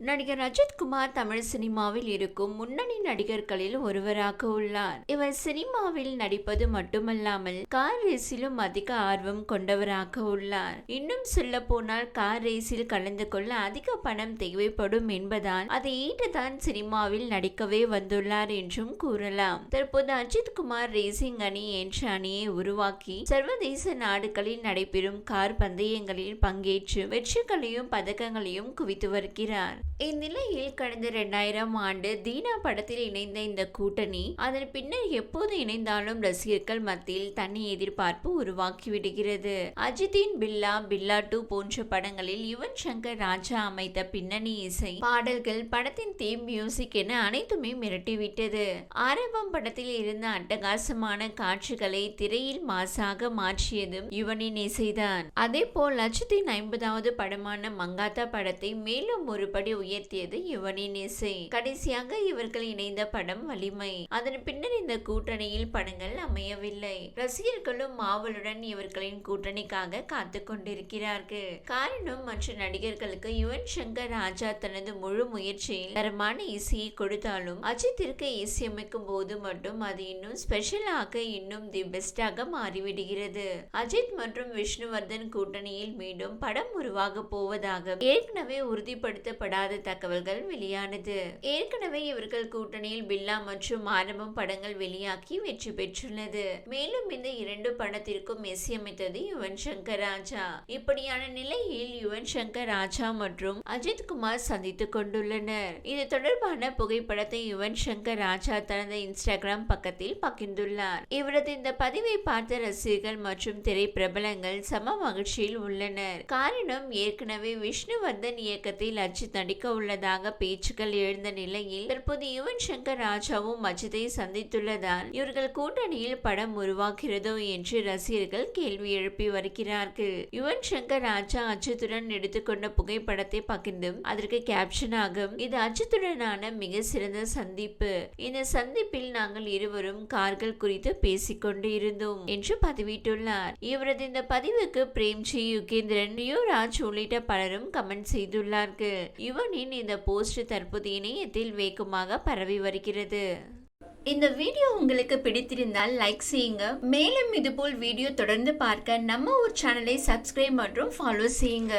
நடிகர் அஜித்குமார் தமிழ் சினிமாவில் இருக்கும் முன்னணி நடிகர்களில் ஒருவராக உள்ளார். இவர் சினிமாவில் நடிப்பது மட்டுமல்லாமல் கார் ரேஸிலும் அதிக ஆர்வம் கொண்டவராக உள்ளார். இன்னும் சொல்ல போனால் கார் ரேஸில் கலந்து கொள்ள அதிக பணம் தேவைப்படும் என்பதால் அதை ஈட்டுதான் சினிமாவில் நடிக்கவே வந்துள்ளார் என்றும் கூறலாம். தற்போது அஜித்குமார் ரேசிங் அணி என்ற அணியை உருவாக்கி சர்வதேச நாடுகளில் நடைபெறும் கார் பந்தயங்களில் பங்கேற்று வெற்றிகளையும் பதக்கங்களையும் குவித்து வருகிறார். இந்நிலையில் கடந்த இரண்டாயிரம் ஆண்டு தீனா படத்தில் இணைந்த இந்த கூட்டணி அதன் பின்னர் எப்போது இணைந்தாலும் ரசிகர்கள் மத்தியில் தனி எதிர்பார்ப்பு உருவாக்கி விடுகிறது அஜித்தின் பில்லா பில்லா டூ போன்ற படங்களில் யுவன் சங்கர் ராஜா அமைத்த பின்னணி இசை பாடல்கள் படத்தின் தீம் மியூசிக் என அனைத்துமே மிரட்டிவிட்டது. ஆரம்பம் படத்தில் இருந்த அட்டகாசமான காட்சிகளை திரையில் மாசாக மாற்றியதும் யுவனின் இசைதான். அதே போல் அஜித்தின் ஐம்பதாவது படமான மங்காத்தா படத்தை மேலும் ஒருபடி உயர்த்தியது யுவனின் இசை. கடைசியாக இவர்கள் இணைந்த படம் வலிமை. அதன் பின்னர் இந்த கூட்டணியில் படங்கள் அமையவில்லை. ரசிகர்களும் மாவலுடன் இவர்களின் கூட்டணிக்காக காத்து கொண்டிருக்கிறார்கள். காரணம் மற்ற நடிகர்களுக்கு யுவன் சங்கர் ராஜா தனது முழு முயற்சியில் தரமான இசையை கொடுத்தாலும் அஜித்திற்கு இசையமைக்கும் போது மட்டும் அது இன்னும் ஸ்பெஷலாக இன்னும் தி பெஸ்டாக மாறிவிடுகிறது. அஜித் மற்றும் விஷ்ணுவர்தன் கூட்டணியில் மீண்டும் படம் உருவாக போவதாக ஏற்கனவே உறுதிப்படுத்தப்படாத தகவல்கள் வெளியானது. ஏற்கனவே இவர்கள் கூட்டணியில் பில்லா மற்றும் ஆரம்பம் படங்கள் வெளியாகி வெற்றி பெற்றுள்ளது. மேலும் இந்த இரண்டு படத்திற்கும் இசையமைத்தது யுவன் சங்கர் ராஜா. இப்படியான நிலையில் யுவன் சங்கர் ராஜா மற்றும் அஜித் குமார் சந்தித்துக் கொண்டுள்ளனர். இது தொடர்பான புகைப்படத்தை யுவன் சங்கர் ராஜா தனது இன்ஸ்டாகிராம் பக்கத்தில் பகிர்ந்துள்ளார். இவரது இந்த பதிவை பார்த்த ரசிகர்கள் மற்றும் திரைப்பிரபலங்கள் சம மகிழ்ச்சியில் உள்ளனர். காரணம் ஏற்கனவே விஷ்ணுவர்தன் இயக்கத்தில் அஜித் நடிக்க உள்ளதாக பேச்சுக்கள் எழுந்த நிலையில் தற்போது யுவன் சங்கர் ராஜாவும் அஜித்தை சந்தித்துள்ளதால் இவர்கள் கூட்டணியில் படம் உருவாகிறதோ என்று ரசிகர்கள் கேள்வி எழுப்பி வருகிறார்கள். யுவன் சங்கர் ராஜா அஜித்துடன் எடுத்துக்கொண்ட புகைப்படத்தை பகிர்ந்தும் அதற்கு கேப்ஷனாக இது அஜித்துடனான மிக சிறந்த சந்திப்பு. இந்த சந்திப்பில் நாங்கள் இருவரும் கார்கள் குறித்து பேசிக்கொண்டு இருந்தோம் என்று பதிவிட்டுள்ளார். இவரது இந்த பதிவுக்கு பிரேம்ஜி யுகேந்திரன் யுவராஜ் உள்ளிட்ட பலரும் கமெண்ட் செய்துள்ளார்கள். யுவன் யுவனின் இந்த போஸ்ட் தற்போது இணையத்தில் வேகமாக பரவி வருகிறது. இந்த வீடியோ உங்களுக்கு பிடித்திருந்தால் லைக் செய்யுங்க. மேலும் இதுபோல் வீடியோ தொடர்ந்து பார்க்க நம்ம ஒரு சேனலை சப்ஸ்கிரைப் மற்றும் ஃபாலோ செய்யுங்க.